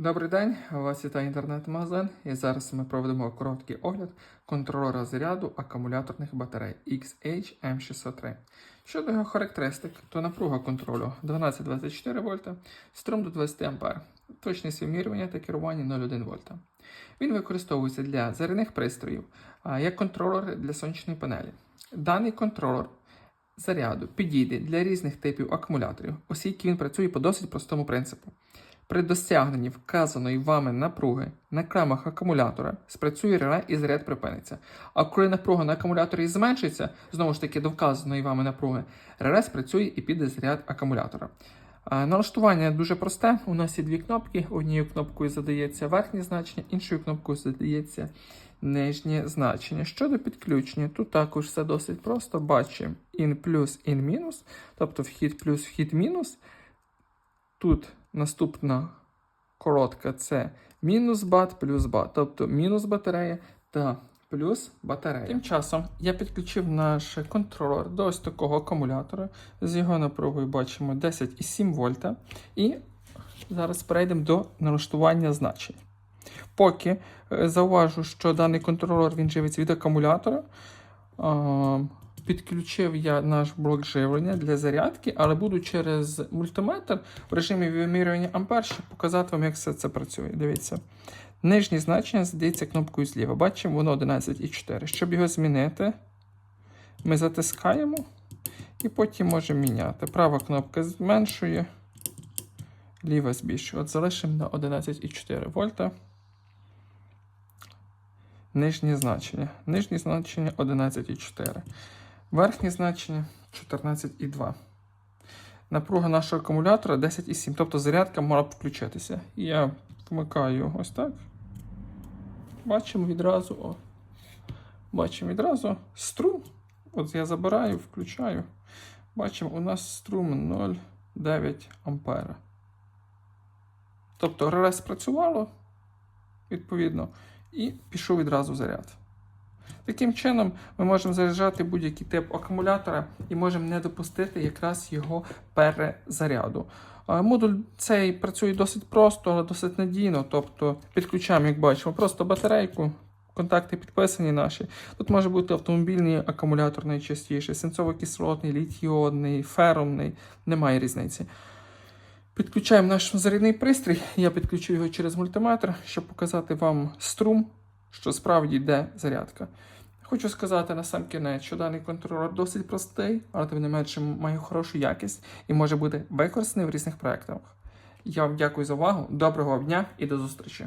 Добрий день, вас вітає інтернет-магазин. І зараз ми проведемо короткий огляд контролера заряду акумуляторних батарей XH-M603. Щодо його характеристик, то напруга контролю 12-24 вольта, струм до 20 А, точність вимірювання та керування 0,1 вольта. Він використовується для зарядних пристроїв, як контролер для сонячної панелі. Даний контролер заряду підійде для різних типів акумуляторів, оскільки він працює по досить простому принципу. При досягненні вказаної вами напруги на крамах акумулятора спрацює реле і заряд припиниться. А коли напруга на акумуляторі зменшиться, знову ж таки до вказаної вами напруги, реле спрацює і піде заряд акумулятора. Налаштування дуже просте. У нас є дві кнопки. Однією кнопкою задається верхнє значення, іншою кнопкою задається нижнє значення. Щодо підключення, тут також все досить просто. Бачимо in плюс, in мінус, тобто вхід плюс, вхід мінус. Тут наступна коротка це мінус бат плюс бат, тобто мінус батарея та плюс батарея. Тим часом я підключив наш контролер до ось такого акумулятора. З його напругою бачимо 10,7 вольта. І зараз перейдемо до налаштування значень. Поки е, зауважу, що даний контролер він живиться від акумулятора. Підключив я наш блок живлення для зарядки, але буду через мультиметр в режимі вимірювання ампер, щоб показати вам, як все це працює. Дивіться. Нижнє значення задається кнопкою зліва. Бачимо, воно 11,4. Щоб його змінити, ми затискаємо і потім можемо міняти. Права кнопка зменшує, ліва збільшує. От залишимо на 11,4 вольта. Нижнє значення. Нижнє значення 11,4. Верхнє значення 14,2. Напруга нашого акумулятора 10,7. Тобто зарядка мала б включитися. Я вмикаю ось так. Бачимо відразу. О. Бачимо відразу струм. От я забираю, включаю. Бачимо, у нас струм 0,9 ампера. Тобто реле спрацювало, відповідно, і пішов відразу заряд. Таким чином, ми можемо заряджати будь-який тип акумулятора і можемо не допустити якраз його перезаряду. Модуль цей працює досить просто, але досить надійно. Тобто підключаємо, як бачимо, просто батарейку. Контакти підписані наші. Тут може бути автомобільний акумулятор найчастіше, синцово-кислотний, літіонний, феромний, немає різниці. Підключаємо наш зарядний пристрій. Я підключу його через мультиметр, щоб показати вам струм, що справді йде зарядка. Хочу сказати на сам кінець, що даний контролер досить простий, але тим не менше має хорошу якість і може бути використаний в різних проєктах. Я вам дякую за увагу, доброго дня і до зустрічі!